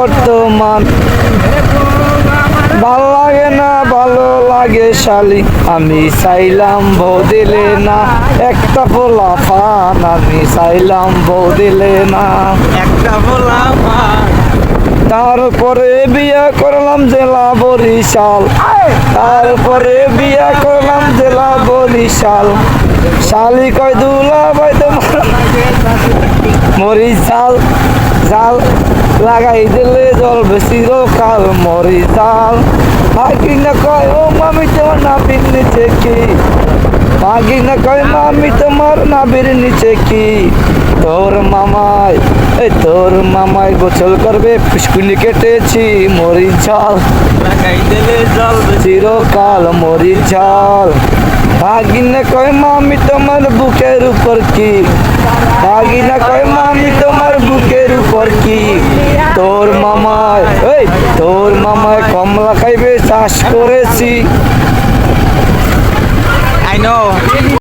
বর্তমান ভালো লাগে না ভালো লাগে শালি। আমি চাইলাম বউ দিলে না একটা ফোলা ফান। আমি চাইলাম বউ দিলে না। একটা ফোলা ফান। তারপরে বিয়া করলাম জেলা বরিশাল। তারপরে বিয়া করলাম জেলা বরিশাল। শালি কয় দুলা ভাই তোমার মরিশাল জাল। লাগাই দিলে জল বেশি কাল মরি জাল। ভাগি না কয় ও মামি তোমার নাবির নিচে কি? ভাগি না কয় মামি তোমার নাবির নিচে কি? তোর মামাই এই তোর মামাই গোসল করবে ফুসকুনি কেটেছি মরি ঝাল লাগাই দিলে জল চিরকাল মরি ঝাল ভাগিনা কয় মামি তোমার বুকের উপর কি? ভাগিনা কয় মামি তোর মামায় এই তোর মামায় কমলা খাইবে চাষ করেছি। আই